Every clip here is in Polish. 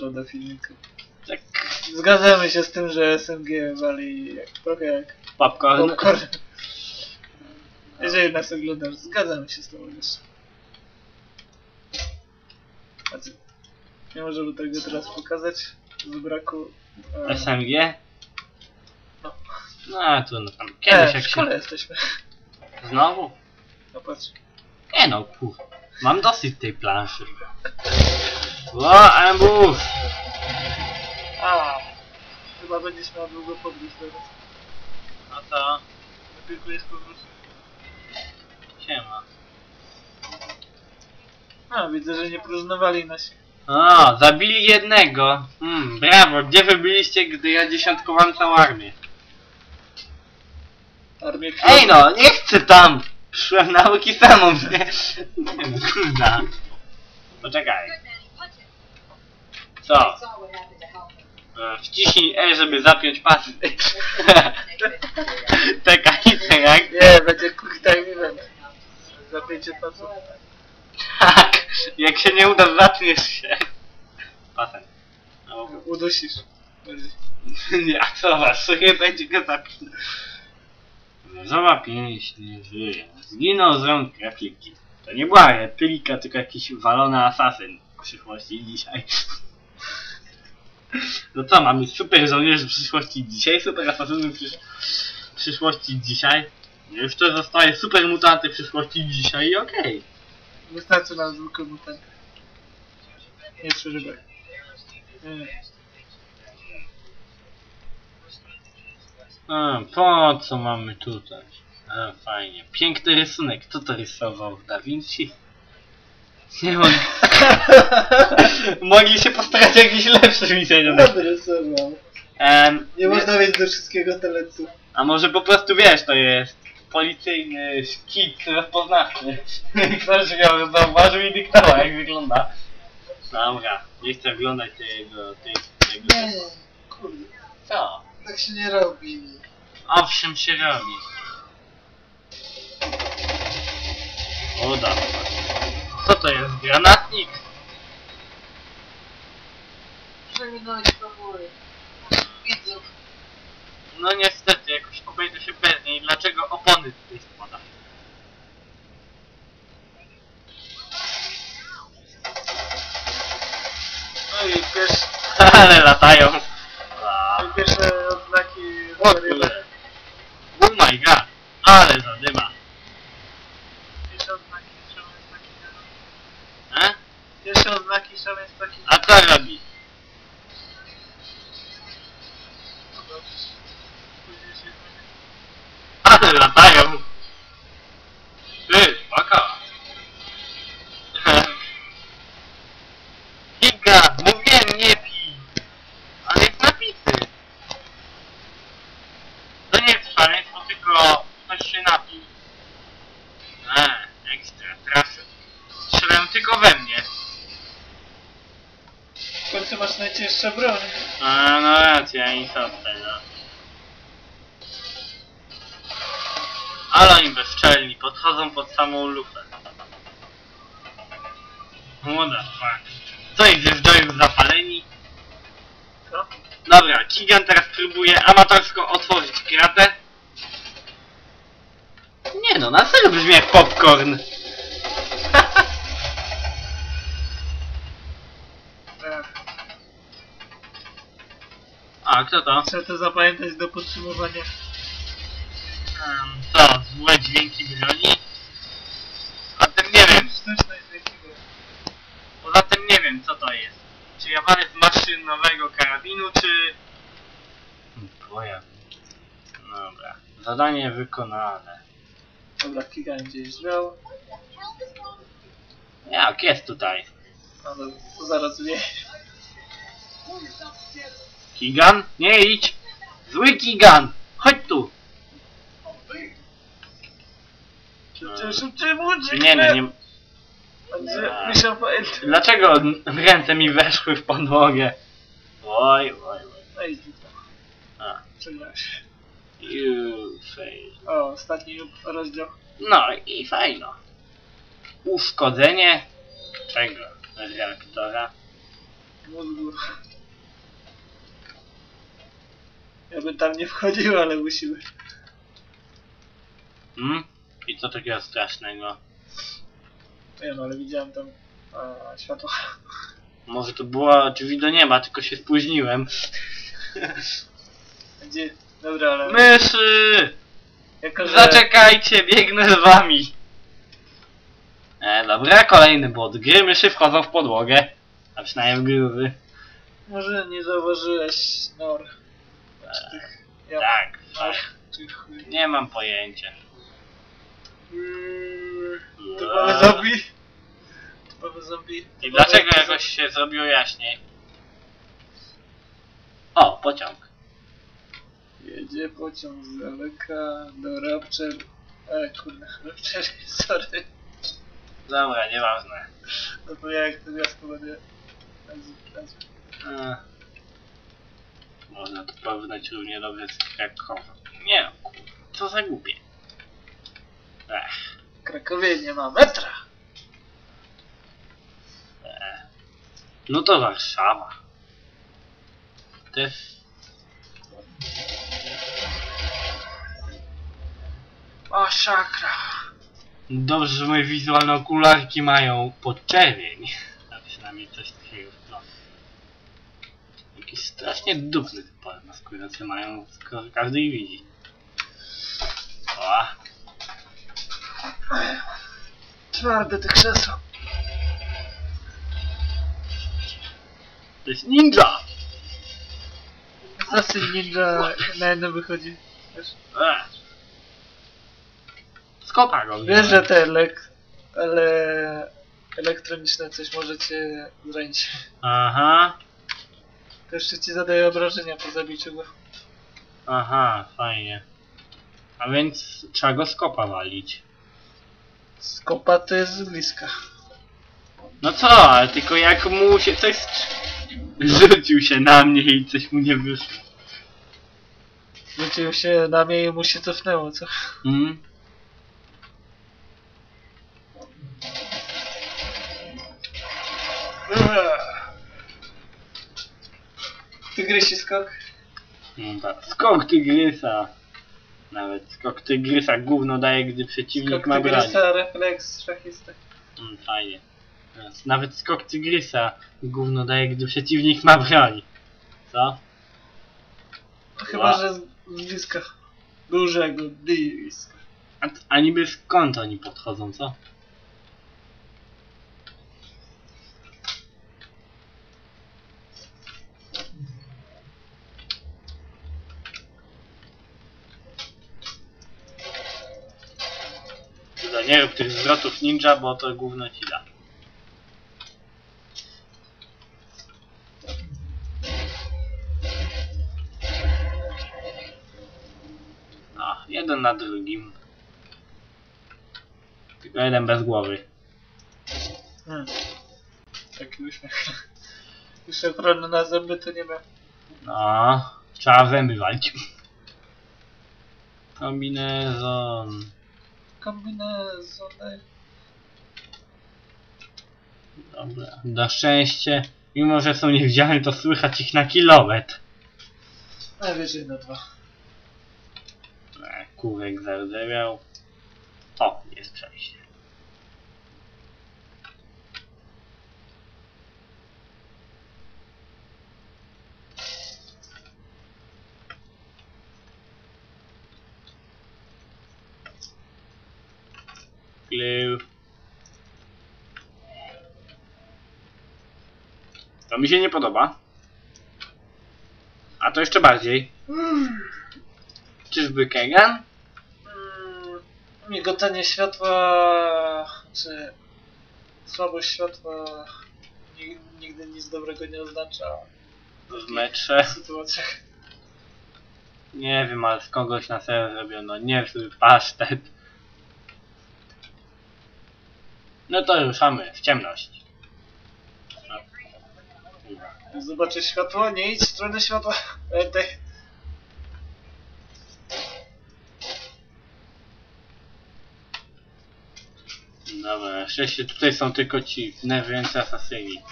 do filmiku. Tak. Zgadzamy się z tym, że SMG wali jak, trochę jak Popcorn. popcorn. Jeżeli nas oglądasz, zgadzamy się z tobą jeszcze. Znaczy, nie możemy tego teraz pokazać z braku... E, SMG? No. No a tu no tam kiedyś e, jak w się... szkole jesteśmy. Znowu? No patrz. Nie no, kur... Mam dosyć tej planszy. O, ambush! A, chyba będziesz miał długo podróż teraz. No to... Tylko jest powrót. Siema. A, widzę, że nie próżnowali nasi. O, zabili jednego. Hmm, brawo, gdzie wy byliście, gdy ja dziesiątkowałem całą armię? Armię Ej no, nie chcę tam! Przyszłem nauki samą, nie? Nie no, kurda. Poczekaj. Co? E, Wciśnij E, żeby zapiąć pasy. Czekaj, jak? Nie, będzie quick time event. Zapięcie pasów. Tak, jak się nie uda, zatniesz się. Pasem. No, Udusisz. Nie, a co was, sobie będzie go zapinać. Zoma pięść nie żyje. Zginął z rąk repliki. To nie była replika, tylko jakiś walony asasyn w przyszłości dzisiaj. No co, mamy super żołnierzy w przyszłości dzisiaj, super asasynów w przysz przyszłości dzisiaj. Już to zostaje super mutanty w przyszłości dzisiaj i okej. Wystarczy nam zwykły mutant. Nie przeżywaj. Nie. A, po co mamy tutaj? A, fajnie. Piękny rysunek. Kto to rysował? Da Vinci? Nie mogli... mogli się postarać jakiś lepszy widzenia. rysował. Em, Nie można mieć do wszystkiego talentu. A może po prostu wiesz, to jest policyjny szkit rozpoznawczy. Ktoś go zauważył i dyktował jak wygląda. Dobra, nie chcę oglądać tego, tego, tego. Nie, kurde. Co? Tak się nie robi. Owszem się robi. O dobra. Co to jest? Granatnik? Przeminąć fawory. Widzów. No niestety, jakoś obejdę się bez niej. Dlaczego opony tutaj składa? No i pierwsze, Ale latają. A, pierwsze odznaki O kurde. Oh my god. Ale zadyma. Pierwsze odznaki. E? Pierwsze odznaki są jest taki... A co robi? Później się... najcięższe broń. A, no racja, istotne, no. Ale oni bezczelni, podchodzą pod samą lufę. Młoda, fuck. Co ich zjeżdżają zapaleni? Co? Dobra, Kigan teraz próbuje amatorsko otworzyć kratę. Nie no, na serio brzmi jak popcorn. Kto to? Trzeba to zapamiętać do podsumowania. Um, co, złe dźwięki broni? A tym nie wiem. Poza tym nie wiem co to jest. Czy ja walę z maszynowego karabinu, czy... Twoja. Dobra. Zadanie wykonane. Dobra, Kigan gdzieś drzwiał. Jak jest tutaj? No to zaraz wie. Kigan? Nie idź! Zły Kigan! Chodź tu! Szybciej, szybciej, budzik! Nie, nie, nie. Będzie musiał pamiętać. Dlaczego ręce mi weszły w podłogę? Oj, oj, oj. No i zniknął. A. Przegrałeś. You fail. O, ostatni rozdział. No i fajno. Uszkodzenie czego? Reaktora. mózgu. Ja bym tam nie wchodził, ale musimy. Hmm? I co takiego strasznego? Nie wiem, ale widziałem tam a, światło. Może to było drzwi do nieba, tylko się spóźniłem. Gdzie? Dobra, ale Myszy! jako, że... Zaczekajcie, biegnę z wami! E, dobra, kolejny bot. Gry myszy wchodzą w podłogę. A przynajmniej w gruzy. Może nie zauważyłeś nor. Czy tych... Ja... Tak, tak. Nie mam pojęcia. Mm, Typowy zombie. Typowy zombie. I dlaczego zombie. jakoś się zrobiło jaśniej? O, pociąg. Jedzie pociąg z daleka do Rapture. E, kurde, Rapture, sorry. Dobra, nieważne. No to ja jak to miasto będę... nazw- nazw- E, Można to porównać równie dobrze z Krakowem. Nie no, kur- co za głupie. Ech, W Krakowie nie ma metra. no to Warszawa. Jest... Masakra. Dobrze, że moje wizualne okularki mają podczerwień. A przynajmniej coś takiego w. Jakiś strasznie dupny typ maskujący mają, skoro każdy ich widzi. O, Twarde te krzesła. to jest ninja! Zasyn ninja na jedno wychodzi. Wiesz. Skopa go wiesz że te elek... Ale... Elektroniczne coś może cię zranić. Aha, To jeszcze ci zadaje obrażenia po zabiciu go. aha, fajnie. A więc trzeba go skopa walić. Skopa to jest z bliska. No co, ale tylko jak mu się coś... Rzucił się na mnie i coś mu nie wyszło. Rzucił się na mnie i mu się cofnęło, co? Hmm? Tygrysi skok. No tak. Skok tygrysa. Nawet skok tygrysa gówno daje, gdy przeciwnik Skok ma broń. tygrysa, refleks, szachista. Mm, fajnie. Nawet skok tygrysa gówno daje, gdy przeciwnik ma broń. Co? Chyba, że z, z bliska. Dużego bliska. A, a niby skąd oni podchodzą, co? Nie rób tych zwrotów ninja, bo to gówno ci da. No, jeden na drugim. Tylko jeden bez głowy. Hmm. Taki uśmiech. Już ochrony na zęby to nie ma. No, trzeba zęby walić. Kombinezon. Kombinezony. Dobra. Na szczęście, mimo że są niewidzialne, to słychać ich na kilometr. Najwyżej na dwa. E, Kurek zardzewiał. O, jest przejście. Glue. To mi się nie podoba. A to jeszcze bardziej. Czyżby Kegan? Mm, Migotanie światła, czy słabość światła ni- nigdy nic dobrego nie oznacza W metrze? w sytuacjach. Nie wiem, ale z kogoś na serio zrobiono niezły pasztet. No to ruszamy w ciemność. Zobaczysz światło? Nie idź w stronę światła. E, dech. Dobra, szczęście tutaj są tylko ci wnerwiający asasyni.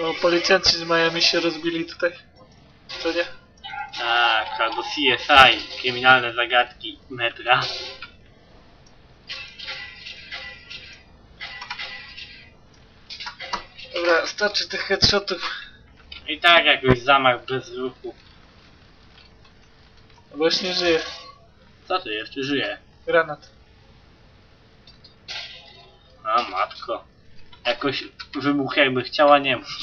No, policjanci z Miami się rozbili tutaj. To nie? Tak, albo CSI, kryminalne zagadki metra. Dobra, starczy tych headshotów. I tak jakoś zamach bez ruchu. Bo już nie żyje. Co ty, jeszcze żyje? Granat. A matko. Jakoś wybuch jakby chciała nie mów.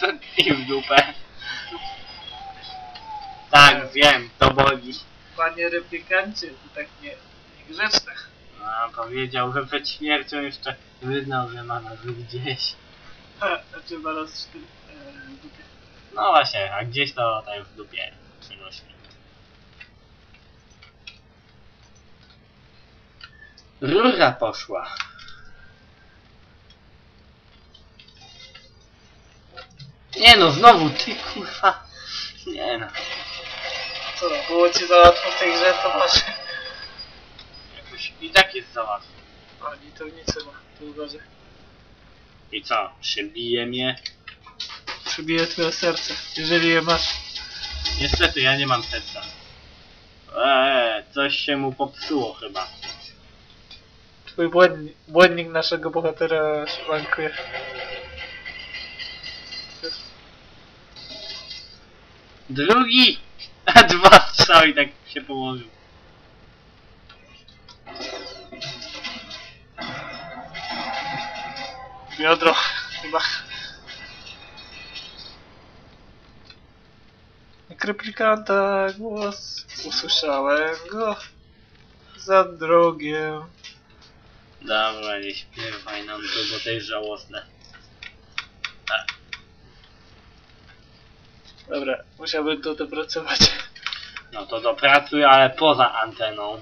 Co i w dupę. Tak, wiem, to boli. Panie replikancie, to tak nie, niegrzeczne. A powiedział, że przed śmiercią jeszcze wyznał, że ma nas gdzieś. Ha, znaczy ma cztery e, dupie. No właśnie, a gdzieś to tak w dupie przyrośnie. Rura poszła. Nie no, znowu ty kurwa. Nie no. No, było ci za łatwo w tej grze, to masz. Jakoś i tak jest za łatwo. A, to nic chyba, to uważaj. I co? Przybije mnie? Przybije twoje serce, jeżeli je masz. Niestety ja nie mam serca. Eee, coś się mu popsuło chyba. Twój błędnik, błędnik naszego bohatera szwankuje. Drugi! Dwa strzały i tak się położył. Biodro, chyba. Jak replikanta głos, usłyszałem go za drogiem. Dobra, nie śpiewaj nam to, bo to jest żałosne. Dobra, musiałbym to dopracować. No to do pracy, ale poza anteną.